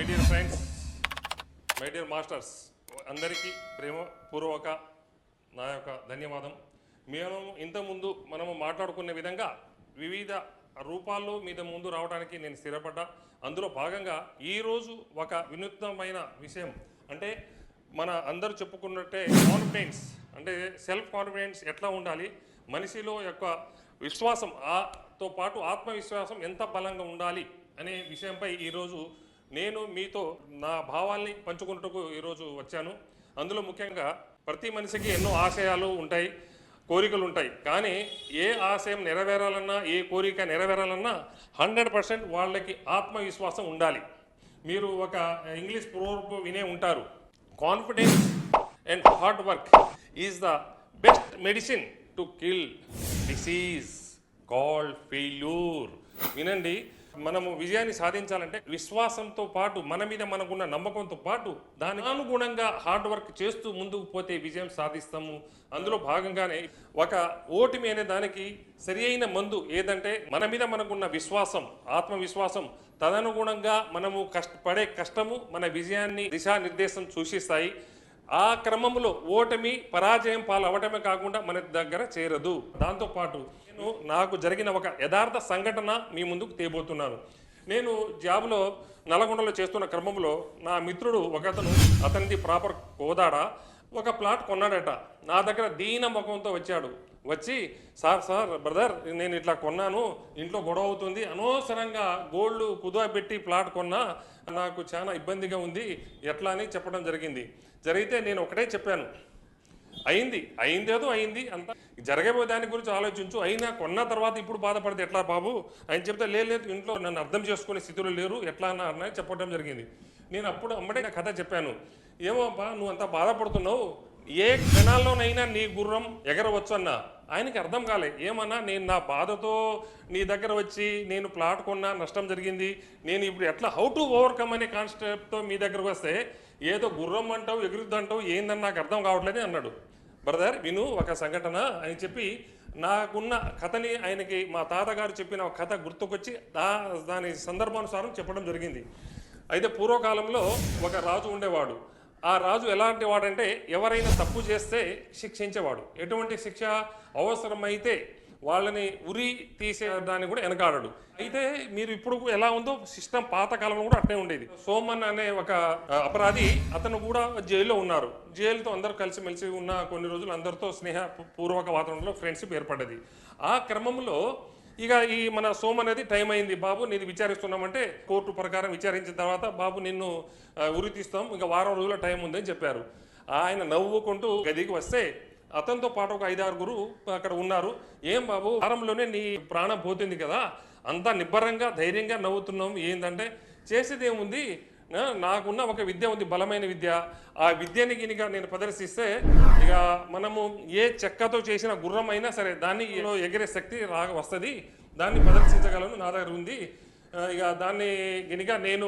My dear friends my dear masters అందరికీ ప్రేమపూర్వక నా యొక్క ధన్యవాదం. మేము ఇంతకుముందు మనము మాట్లాడుకునే విధంగా వివిధ రూపాల్లో మీద ముందు రావడానికి నేను స్థిరపడ్డా. అందులో భాగంగా ఈరోజు ఒక వినూత్నమైన విషయం. అంటే మన అందరూ చెప్పుకున్నట్టే కాన్ఫిడెన్స్ అంటే సెల్ఫ్ కాన్ఫిడెన్స్ ఎట్లా ఉండాలి? మనిషిలో యొక్క విశ్వాసం ఆతో పాటు ఆత్మవిశ్వాసం ఎంత బలంగా ఉండాలి? అనే విషయంపై ఈరోజు నేను మీతో నా భావాల్ని పంచుకున్నట్టుకు ఈరోజు వచ్చాను. అందులో ముఖ్యంగా ప్రతి మనిషికి ఎన్నో ఆశయాలు ఉంటాయి కోరికలు ఉంటాయి కానీ ఏ ఆశయం నెరవేరాలన్నా ఏ కోరిక నెరవేరాలన్నా హండ్రెడ్ పర్సెంట్ వాళ్ళకి ఆత్మవిశ్వాసం ఉండాలి. మీరు ఒక ఇంగ్లీష్ ప్రోవర్బ్ వినే ఉంటారు. Confidence and hard work is the best medicine to kill disease called failure. వినండి మనము విజయాన్ని సాధించాలంటే విశ్వాసంతో పాటు మన మీద మనకున్న నమ్మకంతో పాటు దానికి అనుగుణంగా హార్డ్ వర్క్ చేస్తూ ముందుకు పోతే విజయం సాధిస్తాము. అందులో భాగంగానే ఒక ఓటమి అనే దానికి సరి అయిన మందు ఏదంటే మన మీద మనకున్న విశ్వాసం ఆత్మవిశ్వాసం తదనుగుణంగా మనము కష్టపడే కష్టము మన విజయాన్ని దిశానిర్దేశం సూచిస్తాయి. ఆ క్రమంలో ఓటమి పరాజయం పాలు అవటమే కాకుండా మన దగ్గర చేరదు. దాంతోపాటు నేను నాకు జరిగిన ఒక యథార్థ సంఘటన మీ ముందుకు తేబోతున్నాను. నేను జాబ్లో నల్గొండలో చేస్తున్న క్రమంలో నా మిత్రుడు ఒకతను అతనిది ప్రాపర్ కోదాడ ఒక ప్లాట్ కొన్నాడట. నా దగ్గర దీన ముఖంతో వచ్చాడు. వచ్చి సార్ సార్ బ్రదర్ నేను ఇట్లా కొన్నాను ఇంట్లో గొడవ అవుతుంది అనవసరంగా గోల్డ్ కుదువ పెట్టి ప్లాట్ కొన్నా నాకు చాలా ఇబ్బందిగా ఉంది ఎట్లా అని చెప్పడం జరిగింది. జరిగితే నేను ఒకటే చెప్పాను. అయింది అయిందేదో అయింది అంత. జరగబోయే దాని గురించి ఆలోచించు. అయినా కొన్న తర్వాత ఇప్పుడు బాధపడితే ఎట్లా బాబు? ఆయన చెప్తే లేదు ఇంట్లో నన్ను అర్థం చేసుకునే స్థితిలో లేరు ఎట్లా అన్నారని చెప్పడం జరిగింది. నేను అప్పుడు అమ్మడే నా కథ చెప్పాను. ఏమో అబ్బా నువ్వు అంత బాధపడుతున్నావు. ఏ క్షణాల్లోనైనా నీ గుర్రం ఎగరవచ్చు అన్న. ఆయనకి అర్థం కాలే. ఏమన్నా నేను నా బాధతో నీ దగ్గర వచ్చి నేను ప్లాట్ కొన్నా నష్టం జరిగింది. నేను ఇప్పుడు ఎట్లా హౌ టు ఓవర్కమ్ అనే కాన్సెప్ట్తో మీ దగ్గరకు వస్తే ఏదో గుర్రం అంటావు ఎగురుద్దంటావు ఏందని నాకు అర్థం కావట్లేదు అన్నాడు. బ్రదర్ విను ఒక సంఘటన అని చెప్పి నాకున్న కథని ఆయనకి మా తాతగారు చెప్పిన ఒక కథ గుర్తుకొచ్చి దా దాని సందర్భానుసారం చెప్పడం జరిగింది. అయితే పూర్వకాలంలో ఒక రాజు ఉండేవాడు. ఆ రాజు ఎలాంటి వాడంటే ఎవరైనా తప్పు చేస్తే శిక్షించేవాడు. ఎటువంటి శిక్ష అవసరమైతే వాళ్ళని ఉరి తీసే దాన్ని కూడా వెనకాడడు అయితే మీరు ఇప్పుడు ఎలా ఉందో సిస్టమ్ పాతకాలంలో కూడా అట్నే ఉండేది. సోమన్ అనే ఒక అపరాధి అతను కూడా జైల్లో ఉన్నారు. జైలుతో అందరూ కలిసిమెలిసి ఉన్న కొన్ని రోజులు అందరితో స్నేహ పూర్వక వాతావరణంలో ఫ్రెండ్షిప్ ఏర్పడ్డది. ఆ క్రమంలో ఇక ఈ మన సోమ్ అనేది టైం అయింది. బాబు నేను విచారిస్తున్నామంటే కోర్టు ప్రకారం విచారించిన తర్వాత బాబు నిన్ను ఉరి తీస్తాం. ఇంకా వారం రోజుల టైం ఉందని చెప్పారు. ఆయన నవ్వుకుంటూ గదికి వస్తే అతనితో పాటు ఒక ఐదారుగురు అక్కడ ఉన్నారు. ఏం బాబు వారంలోనే నీ ప్రాణం పోతుంది కదా? అంతా నిబ్బరంగా ధైర్యంగా నవ్వుతున్నాం ఏంటంటే చేసేది ఏముంది? నాకున్న ఒక విద్య ఉంది బలమైన విద్య. ఆ విద్యని గినిక నేను ప్రదర్శిస్తే ఇక మనము ఏ చెక్కతో చేసిన గుర్రం అయినా సరే దాన్ని ఎగిరే శక్తి రా వస్తుంది. దాన్ని ప్రదర్శించగలను నా దగ్గర ఉంది. ఇక దాన్ని గినిక నేను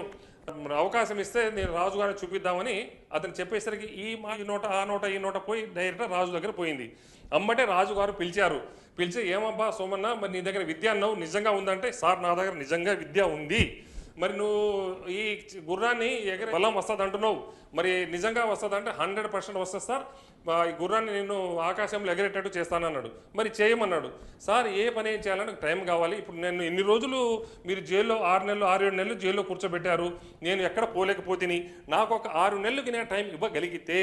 అవకాశం ఇస్తే నేను రాజుగారిని చూపిద్దామని అతను చెప్పేసరికి ఈ మా ఈ నోట ఆ నోట ఈ నోట పోయి డైరెక్ట్ రాజు దగ్గర పోయింది. అమ్మటే రాజుగారు పిలిచారు. పిలిచి ఏమబ్బా సోమన్న మరి నీ దగ్గర విద్య అన్నావు నిజంగా ఉందంటే? సార్ నా దగ్గర నిజంగా విద్య ఉంది. మరి నువ్వు ఈ గుర్రాన్ని ఎగర బలం వస్తుంది అంటున్నావు మరి నిజంగా వస్తుంది అంటే హండ్రెడ్ పర్సెంట్ వస్తుంది సార్. ఈ గుర్రాన్ని నేను ఆకాశంలో ఎగరేటట్టు చేస్తానన్నాడు. మరి చేయమన్నాడు. సార్ ఏ పని ఏం చేయాలంటే టైం కావాలి. ఇప్పుడు నేను ఎన్ని రోజులు మీరు జైల్లో ఆరు నెలలు ఆరు ఏడు నెలలు జైల్లో కూర్చోబెట్టారు. నేను ఎక్కడ పోలేకపోతిని. నాకు ఒక ఆరు నెలలకి నేను టైం ఇవ్వగలిగితే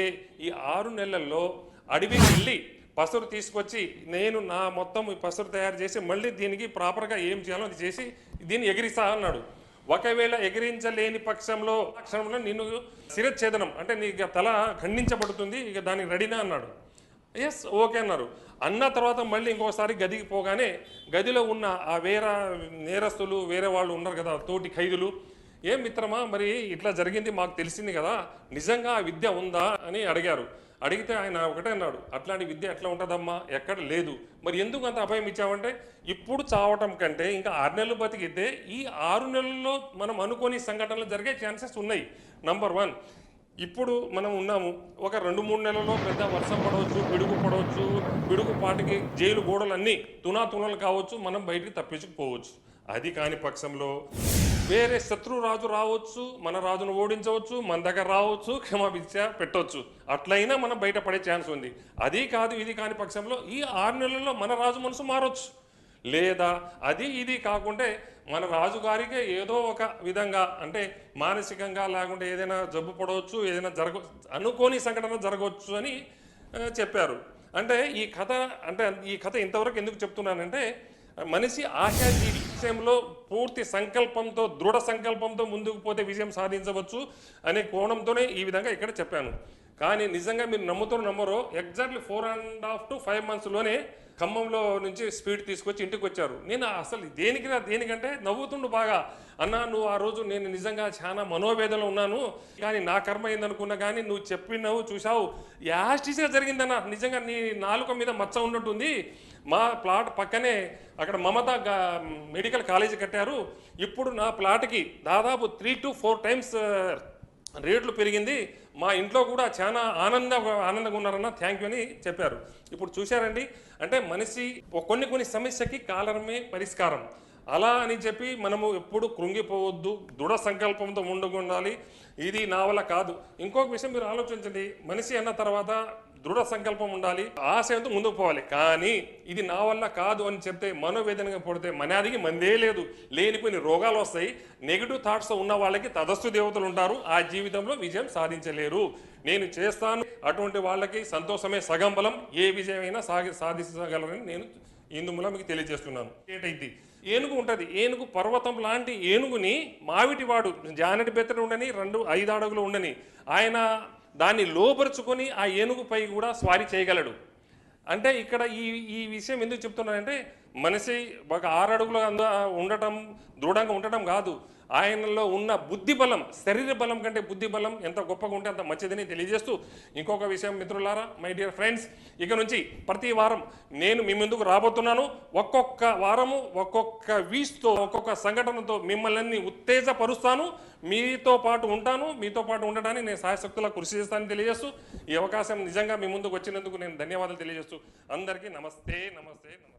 ఈ ఆరు నెలల్లో అడవికి వెళ్ళి పసరు తీసుకొచ్చి నేను నా మొత్తం ఈ పసరు తయారు చేసి మళ్ళీ దీనికి ప్రాపర్గా ఏం చేయాలో అది చేసి దీన్ని ఎగిరిస్తా అన్నాడు. ఒకవేళ ఎగిరించలేని పక్షంలో పక్షంలో నిన్ను శిరచ్ఛేదనం అంటే నీ ఇక తల ఖండించబడుతుంది ఇక దానికి రెడీనా అన్నాడు. ఎస్ ఓకే అన్నారు. అన్న తర్వాత మళ్ళీ ఇంకోసారి గదికి పోగానే గదిలో ఉన్న ఆ వేరే నేరస్తులు వేరే వాళ్ళు ఉన్నారు కదా తోటి ఖైదులు ఏం మిత్రమా మరి ఇట్లా జరిగింది మాకు తెలిసింది కదా నిజంగా ఆ విద్య ఉందా? అని అడిగారు. అడిగితే ఆయన ఒకటే అన్నాడు అట్లాంటి విద్య ఎట్లా ఉంటుందమ్మా? ఎక్కడ లేదు. మరి ఎందుకు అంత అభయం ఇచ్చామంటే ఇప్పుడు చావటం కంటే ఇంకా ఆరు నెలలు బతికితే ఈ ఆరు నెలల్లో మనం అనుకోని సంఘటనలు జరిగే ఛాన్సెస్ ఉన్నాయి. నంబర్ వన్ ఇప్పుడు మనం ఉన్నాము ఒక రెండు మూడు నెలల్లో పెద్ద వర్షం పడవచ్చు పిడుగు పడవచ్చు పిడుగు పాటికి జైలు గోడలన్నీ తునా తునలు కావచ్చు మనం బయటికి తప్పించుకుపోవచ్చు. అది కాని పక్షంలో వేరే శత్రు రాజు రావచ్చు మన రాజును ఓడించవచ్చు మన దగ్గర రావచ్చు క్షమాభిక్ష పెట్టవచ్చు అట్లయినా మనం బయటపడే ఛాన్స్ ఉంది. అది కాదు ఇది కాని పక్షంలో ఈ ఆరు నెలల్లో మన రాజు మనసు మారొచ్చు. లేదా అది ఇది కాకుంటే మన రాజుగారికే ఏదో ఒక విధంగా అంటే మానసికంగా లేకుంటే ఏదైనా జబ్బు పడవచ్చు ఏదైనా జరగ అనుకోని సంఘటన జరగవచ్చు అని చెప్పారు. అంటే ఈ కథ అంటే ఈ కథ ఇంతవరకు ఎందుకు చెప్తున్నానంటే మనిషి ఆశాజీవి విషయంలో పూర్తి సంకల్పంతో దృఢ సంకల్పంతో ముందుకు పోతే విజయం సాధించవచ్చు అనే కోణంతోనే ఈ విధంగా ఇక్కడ చెప్పాను. కానీ నిజంగా మీరు నమ్ముతారు నమ్మరు exactly four and half to five మంత్స్లోనే ఖమ్మంలో నుంచి స్పీడ్ తీసుకొచ్చి ఇంటికి వచ్చారు. నేను అసలు దేనికి దేనికంటే నవ్వుతుండు బాగా. అన్నా నువ్వు ఆ రోజు నేను నిజంగా చాలా మనోవేదనలో ఉన్నాను. కానీ నా కర్మ ఏందనుకున్నా కానీ నువ్వు చెప్పినావు చూసావు యాస్టిస్గా జరిగిందన్న నిజంగా నీ నాలుక మీద మచ్చ ఉన్నట్టుంది. మా ప్లాట్ పక్కనే అక్కడ మమత గా- మెడికల్ కాలేజీ కట్టారు. ఇప్పుడు నా ప్లాట్కి దాదాపు త్రీ టు ఫోర్ టైమ్స్ రేట్లు పెరిగింది. మా ఇంట్లో కూడా చాలా ఆనంద ఆనందంగా ఉన్నారన్న థ్యాంక్ యూ అని చెప్పారు. ఇప్పుడు చూశారండి అంటే మనిషి కొన్ని కొన్ని సమస్యకి కాలరమే పరిష్కారం. అలా అని చెప్పి మనము ఎప్పుడు కృంగిపోవద్దు దృఢ సంకల్పంతో ముందుకు ఉండాలి. ఇది నా వల్ల కాదు. ఇంకొక విషయం మీరు ఆలోచించండి. మనిషి అన్న తర్వాత దృఢ సంకల్పం ఉండాలి ఆశయంతో ముందుకు పోవాలి. కానీ ఇది నా వల్ల కాదు అని చెప్తే మనోవేదనగా పడితే మనాదికి మందే లేదు. లేనిపోయిన రోగాలు వస్తాయి. నెగిటివ్ థాట్స్ ఉన్న వాళ్ళకి తదస్సు దేవతలు ఉంటారు. ఆ జీవితంలో విజయం సాధించలేరు. నేను చేస్తాను. అటువంటి వాళ్ళకి సంతోషమే సగం బలం. ఏ విజయమైనా సాగి సాధించగలరని నేను ఇందుమూల మీకు తెలియజేస్తున్నాను. ఏంటైంది? ఏనుగు ఉంటుంది. ఏనుగు పర్వతం లాంటి ఏనుగుని మావిటివాడు జానటి బెత్తడు ఉండని రెండు ఐదు అడుగులు ఉండని. ఆయన దాన్ని లోపరుచుకొని ఆ ఏనుగుపై కూడా స్వారీ చేయగలడు. అంటే ఇక్కడ ఈ ఈ విషయం ఎందుకు చెప్తున్నానంటే మనిషి ఒక ఆరు అడుగులు అంద ఉండటం దృఢంగా ఉండటం కాదు. ఆయనలో ఉన్న బుద్ధి బలం శరీర బలం కంటే బుద్ధి బలం ఎంత గొప్పగా ఉంటే అంత మంచిదని తెలియజేస్తూ ఇంకొక విషయం మిత్రులారా మై డియర్ ఫ్రెండ్స్ ఇక నుంచి ప్రతి వారం నేను మీ ముందుకు రాబోతున్నాను. ఒక్కొక్క వారము ఒక్కొక్క వీస్తో ఒక్కొక్క సంఘటనతో మిమ్మల్ని ఉత్తేజపరుస్తాను. మీతో పాటు ఉంటాను. మీతో పాటు ఉండడానికి నేను సాయశక్తులా కృషి చేస్తానని తెలియజేస్తూ ఈ అవకాశం నిజంగా మీ ముందుకు వచ్చినందుకు నేను ధన్యవాదాలు తెలియజేస్తూ అందరికీ నమస్తే నమస్తే నమస్తే.